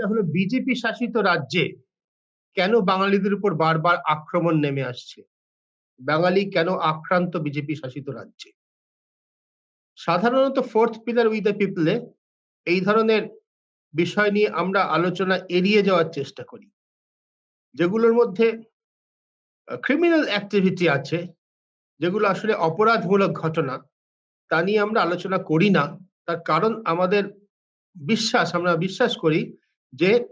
সেটা হলো বিজেপি শাসিত রাজ্যে কেন বাঙালিদের উপর বারবার আক্রমণ নেমে আসছে? বাঙালি কেন আক্রান্ত বিজেপি শাসিত রাজ্যে? সাধারণত ফোর্থ পিলার উইথ দ্য পিপলে এই ধরনের বিষয় নিয়ে আমরা আলোচনা এড়িয়ে যাওয়ার চেষ্টা করি। যেগুলোর মধ্যে ক্রিমিনাল অ্যাক্টিভিটি আছে, যেগুলো আসলে অপরাধমূলক ঘটনা, তা নিয়ে আমরা আলোচনা করি না। তার কারণ আমাদের বিশ্বাস, আমরা বিশ্বাস করি যে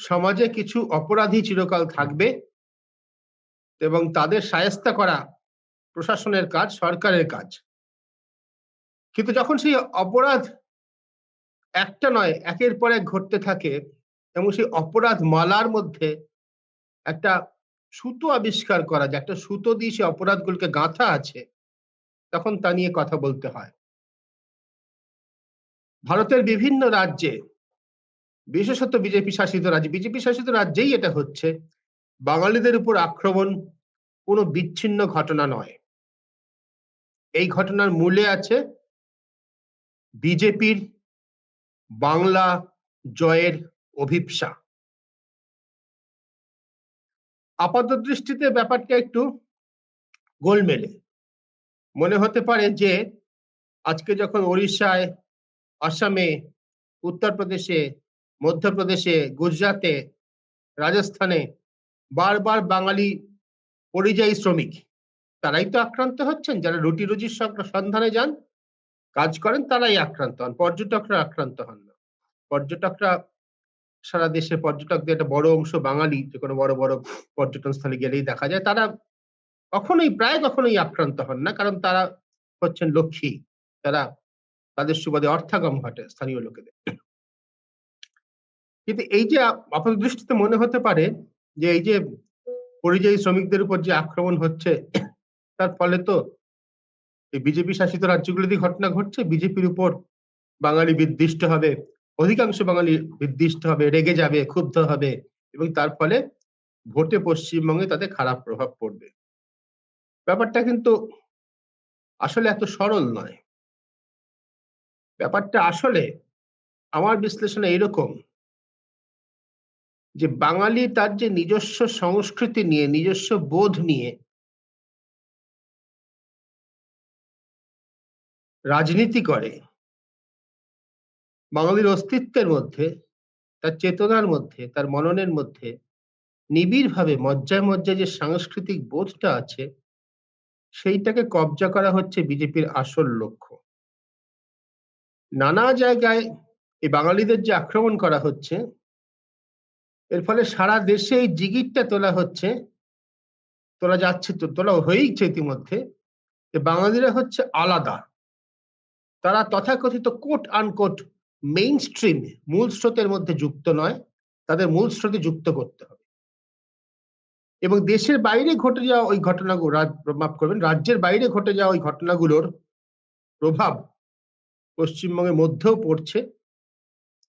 সমাজে কিছু অপরাধী চিরকাল থাকবে এবং তাদের সায়স্তা করা প্রশাসনের কাজ, সরকারের কাজ। কিন্তু যখন সেই অপরাধ একটা নয়, একের পর এক ঘটতে থাকে এবং সেই অপরাধ মালার মধ্যে একটা সুতো আবিষ্কার করা যায়, একটা সুতো দিয়ে সেই অপরাধগুলোকে গাঁথা আছে, তখন তা নিয়ে কথা বলতে হয়। ভারতের বিভিন্ন রাজ্যে বিশেষত বিজেপি শাসিত রাজ্য, বিজেপি শাসিত রাজ্যেই এটা হচ্ছে। বাঙালিদের উপর আক্রমণ কোনো বিচ্ছিন্ন ঘটনা নয়। এই ঘটনার মূলে আছে বিজেপির বাংলা জয়ের অভিপ্সা। আপাত দৃষ্টিতে ব্যাপারটা একটু গোলমেলে। মনে হতে পারে যে আজকে যখন ওড়িশায়, আসামে, উত্তরপ্রদেশে মধ্যপ্রদেশে, গুজরাটে, রাজস্থানে বারবার বাঙালি পরিযায়ী শ্রমিক। তারাই তো আক্রান্ত হচ্ছেন। যারা রুটি রুজির সন্ধানে যান, কাজ করেন, তারাই আক্রান্ত হন। পর্যটকরা আক্রান্ত হন না। পর্যটকরা সারা দেশে, পর্যটকদের একটা বড় অংশ বাঙালি, যে কোনো বড় বড় পর্যটন স্থলে গেলেই দেখা যায়। তারা কখনোই, প্রায় কখনোই আক্রান্ত হন না, কারণ তারা হচ্ছেন লক্ষ্মী। তারা তাদের সুবাদে অর্থাগম ঘটে স্থানীয় লোকেদের। কিন্তু এই যে আপাত দৃষ্টিতে মনে হতে পারে যে এই যে পরিযায়ী শ্রমিকদের উপর যে আক্রমণ হচ্ছে, তার ফলে তো বিজেপি শাসিত রাজ্যগুলিতে ঘটনা ঘটছে। বিজেপির উপর বাঙালি বিদ্বিষ্ট হবে, অধিকাংশ বাঙালি বিদ্বিষ্ট হবে, রেগে যাবে, ক্ষুব্ধ হবে এবং তার ফলে ভোটে পশ্চিমবঙ্গে তাদের খারাপ প্রভাব পড়বে। ব্যাপারটা কিন্তু আসলে এত সরল নয়। ব্যাপারটা আসলে আমার বিশ্লেষণে এরকম যে বাঙালি তার যে নিজস্ব সংস্কৃতি নিয়ে, নিজস্ব বোধ নিয়ে রাজনীতি করে, বাঙালির অস্তিত্বের মধ্যে, তার চেতনার মধ্যে, তার মননের মধ্যে নিবিড়ভাবে মজ্জায় মজ্জায় যে সাংস্কৃতিক বোধটা আছে, সেইটাকে কবজা করা হচ্ছে বিজেপির আসল লক্ষ্য। নানা জায়গায় এই বাঙালিদের যে আক্রমণ করা হচ্ছে এর ফলে সারা দেশে এই জিগিরটা তোলা হচ্ছে, তোলা যাচ্ছে তো, তোলা হয়েইছে ইতিমধ্যে। যে বাঙালিরা হচ্ছে আলাদা। তারা তথাকথিত কোট আনকোট মেইন স্ট্রিম মূল স্রোতের মধ্যে যুক্ত নয়, তাদের মূল স্রোতে যুক্ত করতে হবে। এবং দেশের বাইরে ঘটে যাওয়া ওই ঘটনাগুলো মাফ করবেন, রাজ্যের বাইরে ঘটে যাওয়া ওই ঘটনাগুলোর প্রভাব পশ্চিমবঙ্গের মধ্যেও পড়ছে,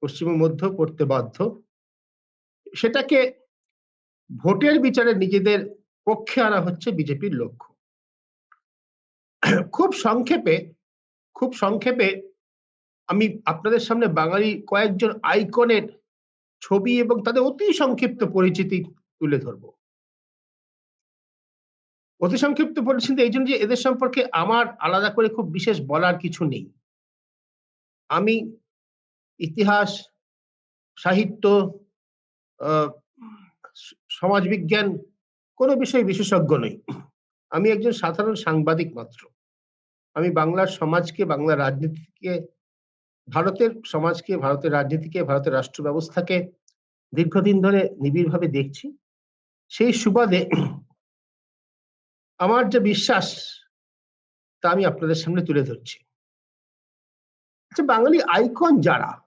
পশ্চিমবঙ্গের মধ্যেও পড়তে বাধ্য। সেটাকে ভোটের বিচারে নিজেদের পক্ষে আনা হচ্ছে বিজেপির লক্ষ্য। খুব সংক্ষেপে খুব সংক্ষেপে আমি আপনাদের সামনে বাঙালি কয়েকজন আইকনের ছবি এবং তাদের অতি সংক্ষিপ্ত পরিচিতি তুলে ধরব। অতি সংক্ষিপ্ত পরিচিতি এই জন্য যে এদের সম্পর্কে আমার আলাদা করে খুব বিশেষ বলার কিছু নেই। আমি ইতিহাস, সাহিত্য সমাজবিজ্ঞান কোনো বিষয়ে বিশেষজ্ঞ নই। আমি একজন সাধারণ সাংবাদিক মাত্র। আমি বাংলার সমাজকে বাংলার রাজনীতিকে, ভারতের সমাজকে, ভারতের রাজনীতিকে, ভারতের রাষ্ট্র ব্যবস্থাকে দীর্ঘদিন ধরে নিবিড়ভাবে দেখছি। সেই সুবাদে আমার যে বিশ্বাস, তা আমি আপনাদের সামনে তুলে ধরছি। আচ্ছা বাঙালি আইকন যারা,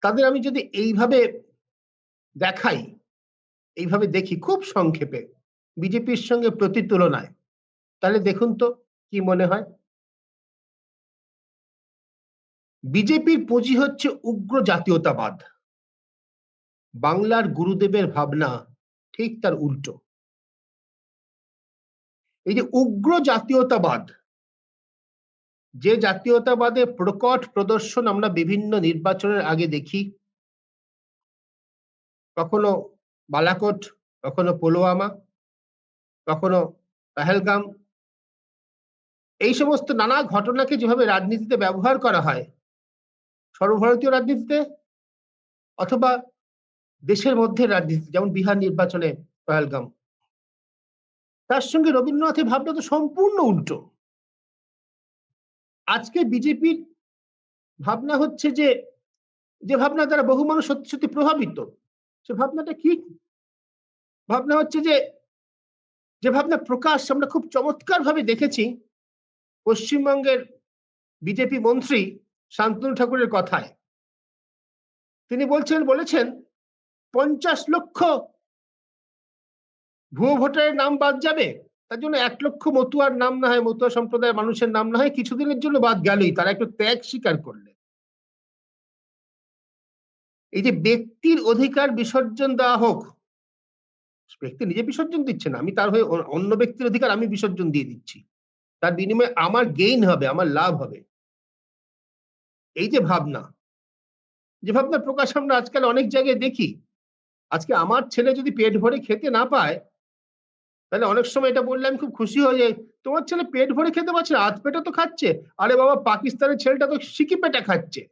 তাদের আমি যদি এইভাবে দেখাই। এইভাবে দেখি খুব সংক্ষেপে। বিজেপির সঙ্গে প্রতি তুলনায় তাহলে দেখুন তো কি মনে হয়? বিজেপির পুঁজি হচ্ছে উগ্র জাতীয়তাবাদ। বাংলার গুরুদেবের ভাবনা ঠিক তার উল্টো। এই যে উগ্র জাতীয়তাবাদ, যে জাতীয়তাবাদে প্রকট প্রদর্শন আমরা বিভিন্ন নির্বাচনের আগে দেখি কখনো বালাকোট, কখনো পুলওয়ামা, কখনো পেহেলগাম। এই সমস্ত নানা ঘটনাকে যেভাবে রাজনীতিতে ব্যবহার করা হয়, সর্বভারতীয় রাজনীতিতে অথবা দেশের মধ্যে রাজনীতি যেমন বিহার নির্বাচনে পহেলগাম। তার সঙ্গে রবীন্দ্রনাথের ভাবনা তো সম্পূর্ণ উল্টো। আজকে বিজেপির ভাবনা হচ্ছে যে যে ভাবনা দ্বারা বহু মানুষ সত্যি সত্যি প্রভাবিত। সে ভাবনাটা কি? ভাবনা হচ্ছে যে যে ভাবনা প্রকাশ আমরা খুব চমৎকার ভাবে দেখেছি পশ্চিমবঙ্গের বিজেপি মন্ত্রী শান্তনু ঠাকুরের কথায়। তিনি বলছেন, বলেছেন, পঞ্চাশ লক্ষ ভুয়ো ভোটারের নাম বাদ যাবে। তার জন্য এক লক্ষ মতুয়ার নাম না হয়, মতুয়া সম্প্রদায়ের মানুষের নাম না হয়, কিছুদিনের জন্য বাদ গেলই। তারা একটু ত্যাগ স্বীকার করলেন। এই যে ব্যক্তির অধিকার বিসর্জন দেওয়া হোক, ব্যক্তি নিজে বিসর্জন দিচ্ছে না, আমি তার হয়ে অন্য ব্যক্তির অধিকার আমি বিসর্জন দিয়ে দিচ্ছি। তার বিনিময়ে আমার গেইন হবে, আমার লাভ হবে। এই যে ভাবনা যে ভাবনা প্রকাশ আমরা আজকাল অনেক জায়গায় দেখি, আজকে আমার ছেলে যদি পেট ভরে খেতে না পায়, তাহলে অনেক সময় এটা বললে আমি খুব খুশি হয়ে যাই তোমার ছেলে পেট ভরে খেতে পারছে আধ পেটা তো খাচ্ছে। আরে বাবা, পাকিস্তানের ছেলেটা তো সিকি পেটা খাচ্ছে।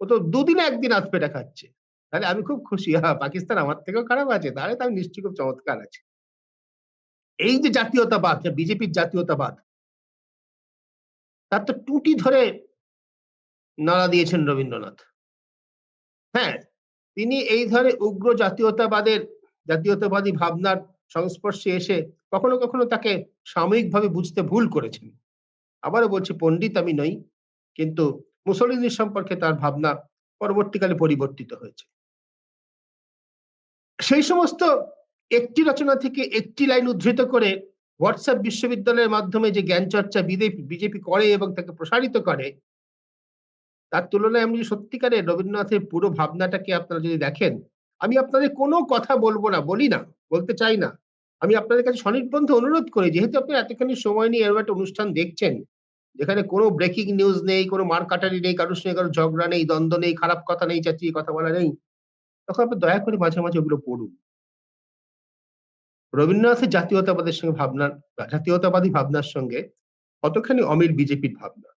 ও তো দুদিনে একদিন আধ পেটা খাচ্ছে। তাহলে আমি খুব খুশি। হ্যাঁ পাকিস্তান আমার থেকেও খারাপ আছে। তাহলে তো আমি নিশ্চয়ই খুব চমৎকার আছে। এই যে জাতীয়তাবাদ বিজেপির জাতীয়তাবাদ, তার তো টুটি ধরে নাড়া দিয়েছেন রবীন্দ্রনাথ। হ্যাঁ তিনি এই ধরনের উগ্র জাতীয়তাবাদের, জাতীয়তাবাদী ভাবনার সংস্পর্শে এসে কখনো কখনো তাকে সাময়িকভাবে বুঝতে ভুল করেছেন। আবারও বলছি, পণ্ডিত আমি নই, কিন্তু মুসলিনী সম্পর্কে তার ভাবনা পরবর্তীকালে পরিবর্তিত হয়েছে। সেই সমস্ত একটি রচনা থেকে একটি লাইন উদ্ধৃত করে হোয়াটসঅ্যাপ বিশ্ববিদ্যালয়ের মাধ্যমে যে জ্ঞান চর্চা বিজেপি করে এবং তাকে প্রসারিত করে, তার তুলনায় আমি সত্যিকারে রবীন্দ্রনাথের পুরো ভাবনাটাকে আপনারা যদি দেখেন, আমি আপনাদের কোনো কথা বলব না, বলি না, বলতে চাই না। আমি আপনাদের কাছে স্বনির্বন্ধ অনুরোধ করি, যেহেতু আপনি এতখানি সময় নিয়ে এরকম একটা অনুষ্ঠান দেখছেন যেখানে কোনো ব্রেকিং নিউজ নেই, কোনো মারকাটারি নেই, কারোর সঙ্গে কারও ঝগড়া নেই, দ্বন্দ্ব নেই, খারাপ কথা নেই চাচিয়ে কথা বলা নেই, তখন আপনি দয়া করে মাঝে মাঝে ওগুলো পড়ুন। রবীন্দ্রনাথের জাতীয়তাবাদের সঙ্গে ভাবনার জাতীয়তাবাদী ভাবনার সঙ্গে কতখানি অমিল বিজেপির ভাবনা?